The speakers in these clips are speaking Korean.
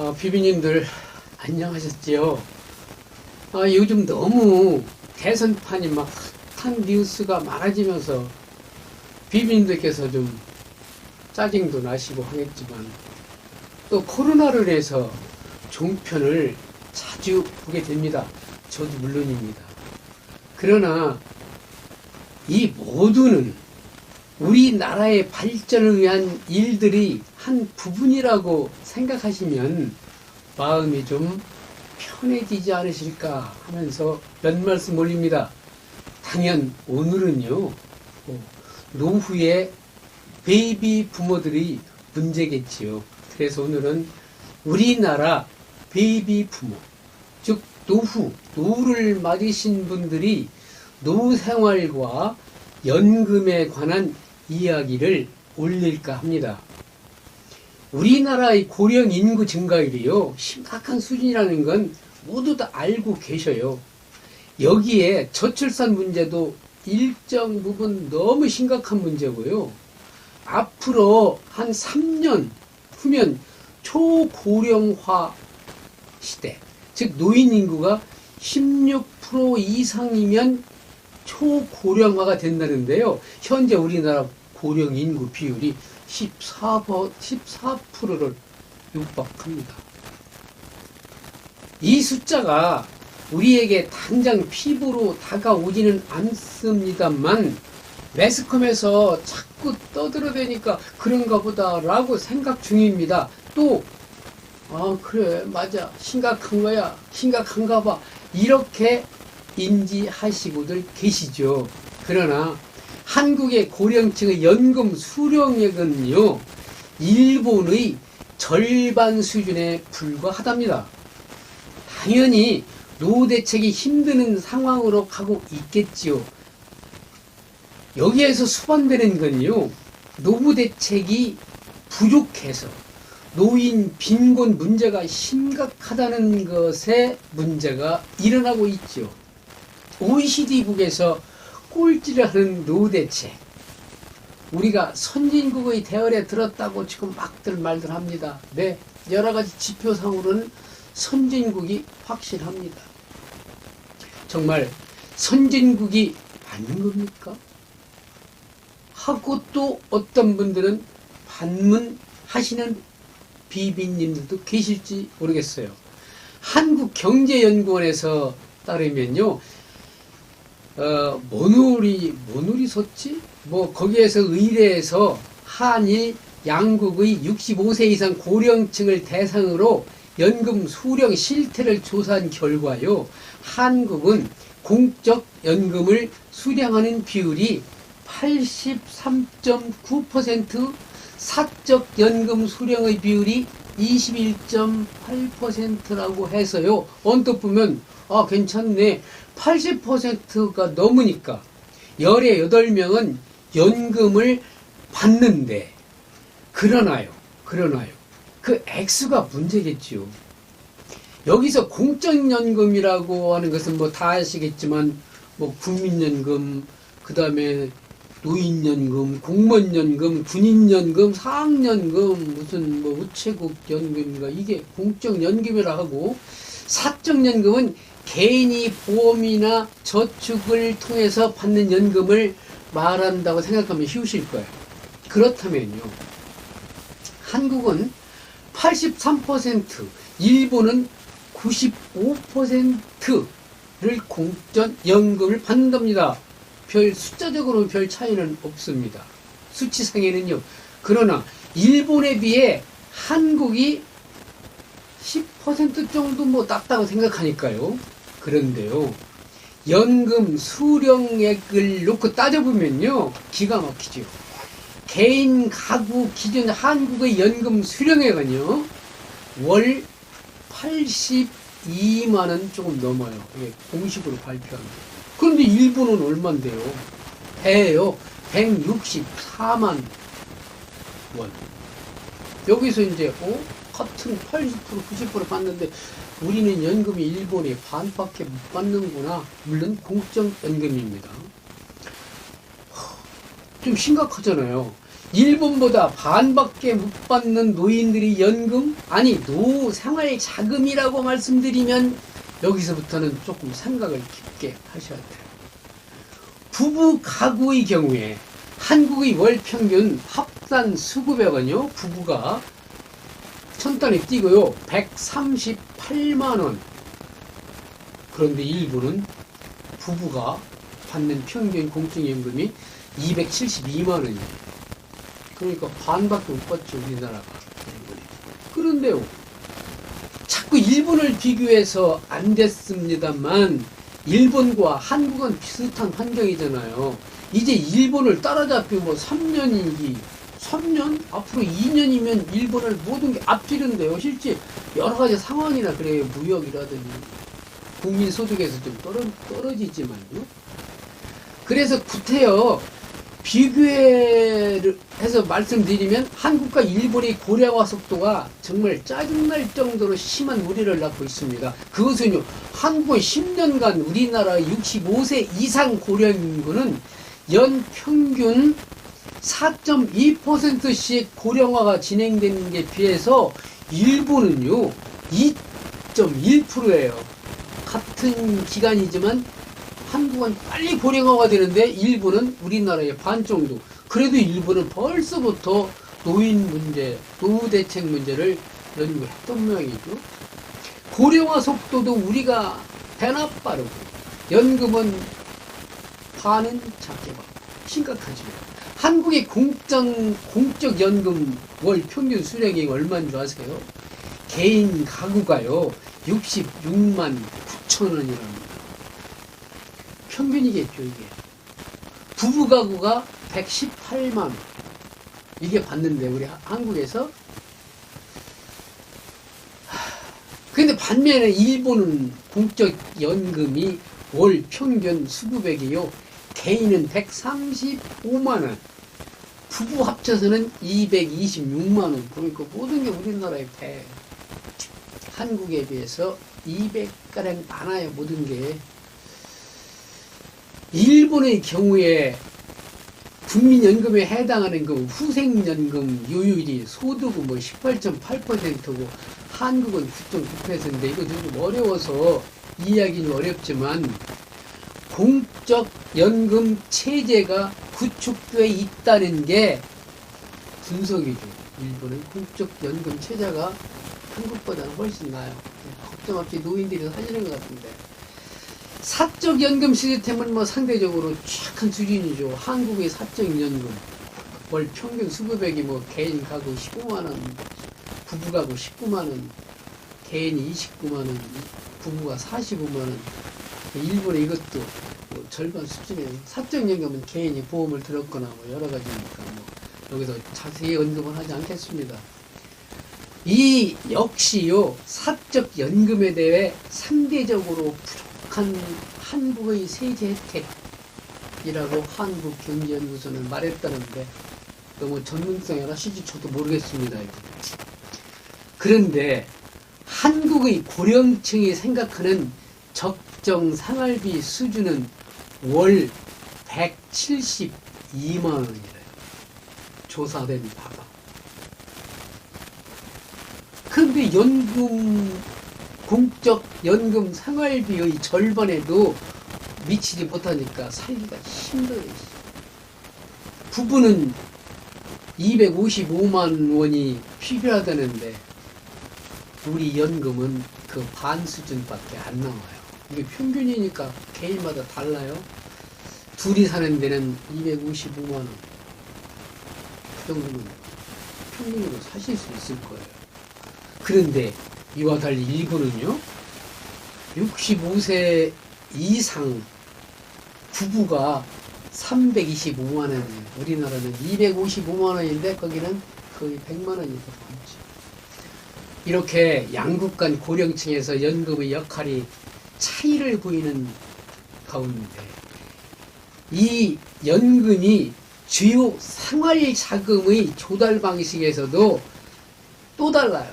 어, 비비님들 안녕하셨지요? 아, 요즘 너무 대선판이 막 핫한 뉴스가 많아지면서 비비님들께서 좀 짜증도 나시고 하겠지만 또 코로나를 해서 종편을 자주 보게 됩니다. 저도 물론입니다. 그러나 이 모두는 우리나라의 발전을 위한 일들이 한 부분이라고 생각하시면 마음이 좀 편해지지 않으실까 하면서 몇 말씀 올립니다. 당연 오늘은요, 어, 노후의 베이비 부모들이 문제겠지요. 그래서 오늘은 우리나라 베이비 부모, 즉 노후, 노후를 맞으신 분들이 노후 생활과 연금에 관한 이야기를 올릴까 합니다. 우리나라의 고령 인구 증가율이요, 심각한 수준이라는 건 모두 다 알고 계셔요. 여기에 저출산 문제도 일정 부분 너무 심각한 문제고요. 앞으로 한 3년 후면 초고령화 시대, 즉 노인 인구가 16% 이상이면 초고령화가 된다는데요. 현재 우리나라 고령 인구 비율이 14%, 14%를 육박합니다. 이 숫자가 우리에게 당장 피부로 다가오지는 않습니다만 매스컴에서 자꾸 떠들어대니까 그런가 보다라고 생각 중입니다. 또, 아, 그래, 맞아. 심각한 거야. 심각한가 봐. 이렇게 인지하시고들 계시죠. 그러나 한국의 고령층의 연금 수령액은요, 일본의 절반 수준에 불과하답니다. 당연히 노후 대책이 힘드는 상황으로 가고 있겠지요. 여기에서 수반되는 건요, 노후 대책이 부족해서 노인 빈곤 문제가 심각하다는 것에 문제가 일어나고 있죠. OECD국에서 꼴찌라는 노후 대책. 우리가 선진국의 대열에 들었다고 지금 막들 말들 합니다. 네, 여러 가지 지표상으로는 선진국이 확실합니다. 정말 선진국이 맞는 겁니까? 하고 또 어떤 분들은 반문하시는 비비님들도 계실지 모르겠어요. 한국경제연구원에서 따르면요, 어, 모누리, 모누리 섰지? 뭐, 거기에서 의뢰해서 한일 양국의 65세 이상 고령층을 대상으로 연금 수령 실태를 조사한 결과요, 한국은 공적 연금을 수령하는 비율이 83.9%, 사적 연금 수령의 비율이 21.8%라고 해서요. 언뜻 보면 아 괜찮네. 80%가 넘으니까 열에 8명은 연금을 받는데 그러나요. 그러나요. 그 액수가 문제겠지요. 여기서 공적연금이라고 하는 것은 뭐 다 아시겠지만 뭐 국민연금 그 다음에 노인연금, 공무원연금, 군인연금, 사학연금, 무슨 뭐 우체국 연금인가 이게 공적연금이라 하고 사적연금은 개인이 보험이나 저축을 통해서 받는 연금을 말한다고 생각하면 쉬우실 거예요. 그렇다면요. 한국은 83%, 일본은 95%를 공적 연금을 받는답니다. 별 숫자적으로 별 차이는 없습니다. 수치상에는요. 그러나 일본에 비해 한국이 10% 정도 뭐 낮다고 생각하니까요. 그런데요. 연금 수령액을 놓고 따져보면요. 기가 막히죠. 개인 가구 기준 한국의 연금 수령액은요. 월 82만원 조금 넘어요. 이게 공식으로 발표합니다. 그런데 일본은 얼만데요? 배예요. 164만 원. 여기서 이제 어? 같은 80% 90% 받는데 우리는 연금이 일본에 반밖에 못 받는구나. 물론 공적 연금입니다. 좀 심각하잖아요. 일본보다 반밖에 못 받는 노인들이 연금 아니 노 생활 자금이라고 말씀드리면 여기서부터는 조금 생각을 깊게 하셔야 돼요. 부부 가구의 경우에 한국의 월 평균 합산 수급액은요 부부가 천 단에 뛰고요 138만 원 그런데 일부는 부부가 받는 평균 공적임금이 272만 원이에요. 그러니까 반밖에 못 받죠 우리나라가. 그런데요. 자꾸 일본을 비교해서 안 됐습니다만 일본과 한국은 비슷한 환경이잖아요. 이제 일본을 따라잡히고 뭐 3년인지 3년? 앞으로 2년이면 일본을 모든 게 앞지른대요. 실제 여러 가지 상황이나 그래요. 무역이라든지 국민 소득에서 좀 떨어, 떨어지지만요. 그래서 구태여 비교를 해서 말씀드리면 한국과 일본의 고령화 속도가 정말 짜증날 정도로 심한 우려를 낳고 있습니다. 그것은요, 한국은 10년간 우리나라 65세 이상 고령 인구는 연 평균 4.2%씩 고령화가 진행되는 게 비해서 일본은요, 2.1%예요. 같은 기간이지만 한국은 빨리 고령화가 되는데 일본은 우리나라의 반 정도. 그래도 일본은 벌써부터 노인 문제, 노후 대책 문제를 연구했던 모양이죠. 고령화 속도도 우리가 배나 빠르고 연금은 반은 작게 받고 심각하죠. 한국의 공적, 공적 연금 월 평균 수령이 얼마인 줄 아세요? 개인 가구가요, 66만 9천 원이랍니다. 평균이겠죠, 이게. 부부 가구가 118만 원. 이게 받는데, 우리 하- 한국에서. 하, 근데 반면에 일본은 공적 연금이 월 평균 수급액이요. 개인은 135만 원. 부부 합쳐서는 226만 원. 그러니까 모든 게 우리나라의 배. 한국에 비해서 200가량 많아요, 모든 게. 일본의 경우에 국민연금에 해당하는 그 후생연금 요율이 소득은 뭐 18.8%고 한국은 9.9%인데 이거 좀 어려워서 이해하기는 어렵지만 공적 연금 체제가 구축되어 있다는 게 분석이죠. 일본은 공적 연금 체제가 한국보다는 훨씬 나아요. 걱정 없이 노인들이 사시는 것 같은데. 사적 연금 시스템은 뭐 상대적으로 취약한 수준이죠. 한국의 사적 연금 월 평균 수급액이 뭐 개인 가구 15만 원, 부부 가구 19만 원, 개인이 29만 원, 부부가 45만 원. 일본에 이것도 뭐 절반 수준이에요. 사적 연금은 개인이 보험을 들었거나 뭐 여러 가지니까 뭐 여기서 자세히 언급은 하지 않겠습니다. 이 역시요 사적 연금에 대해 상대적으로 부족한 한국의 세제 혜택이라고 한국경제연구소는 말했다는데 너무 전문성이라 시지 저도 모르겠습니다. 그런데 한국의 고령층이 생각하는 적정 생활비 수준은 월 172만 원이래요. 조사된 바가. 그런데 연금, 공적 연금 생활비의 절반에도 미치지 못하니까 살기가 힘들어요. 부부는 255만 원이 필요하다는데 우리 연금은 그 반 수준밖에 안 나와요. 이게 평균이니까 개인마다 달라요. 둘이 사는 데는 255만 원. 그 정도면 평균으로 사실 수 있을 거예요. 그런데 이와 달리 일본은요, 65세 이상 부부가 325만 원이에요. 우리나라는 255만 원인데 거기는 거의 100만 원이 더 많죠. 이렇게 양국 간 고령층에서 연금의 역할이 차이를 보이는 가운데 이 연금이 주요 생활 자금의 조달 방식에서도 또 달라요.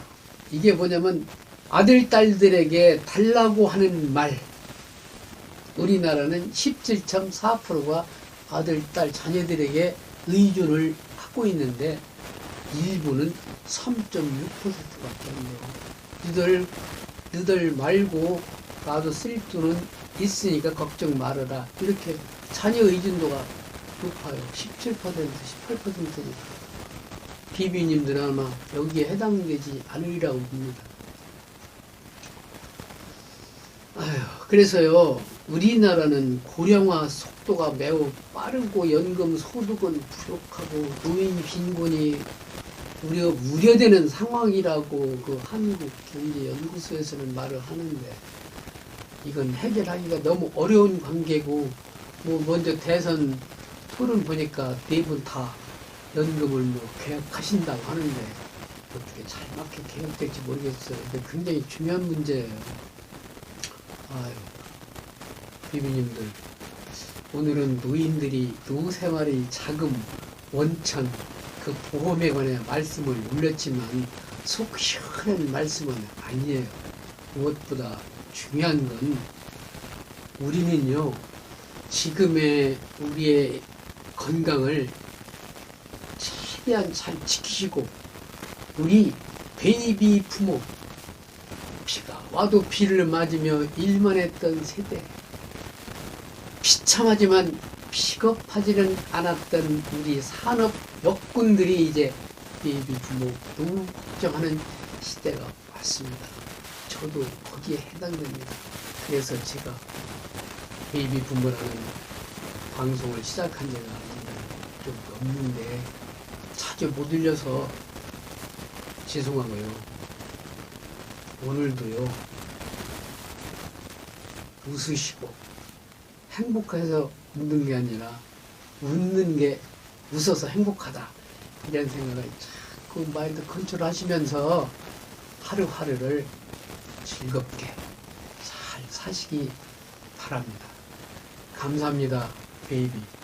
이게 뭐냐면 아들, 딸들에게 달라고 하는 말. 우리나라는 17.4%가 아들, 딸, 자녀들에게 의존을 하고 있는데 일부는 3.6%밖에 안 돼요. 너들, 너들 말고 나도 쓸 돈은 있으니까 걱정 말아라. 이렇게 자녀 의존도가 높아요. 17%, 18%니까. 비비님들 아마 여기에 해당되지 않으리라고 봅니다. 아휴, 그래서요, 우리나라는 고령화 속도가 매우 빠르고 연금 소득은 부족하고 노인 빈곤이 우려, 우려되는 상황이라고 그 한국경제연구소에서는 말을 하는데 이건 해결하기가 너무 어려운 관계고 뭐 먼저 대선 토론 보니까 네 분 다 연금을 뭐 개혁하신다고 하는데 어떻게 잘 맞게 개혁될지 모르겠어요. 근데 굉장히 중요한 문제예요. 아유, 비비님들 오늘은 노인들이 노생활의 자금 원천 그 보험에 관해 말씀을 올렸지만 속 시원한 말씀은 아니에요. 무엇보다 중요한 건 우리는요 지금의 우리의 건강을 최대한 잘 지키시고 우리 베이비 부모 비가 와도 비를 맞으며 일만 했던 세대 비참하지만 비겁하지는 않았던 우리 산업 역군들이 이제 베이비 부모 너무 걱정하는 시대가 왔습니다. 저도 거기에 해당됩니다. 그래서 제가 베이비 부모라는 방송을 시작한 지가 좀 넘는데 자주 못 들려서 죄송하고요. 오늘도요. 웃으시고 행복해서 웃는 게 아니라 웃는 게 웃어서 행복하다 이런 생각을 자꾸 마인드 컨트롤 하시면서 하루하루를 즐겁게 잘 사시기 바랍니다. 감사합니다, 베이비.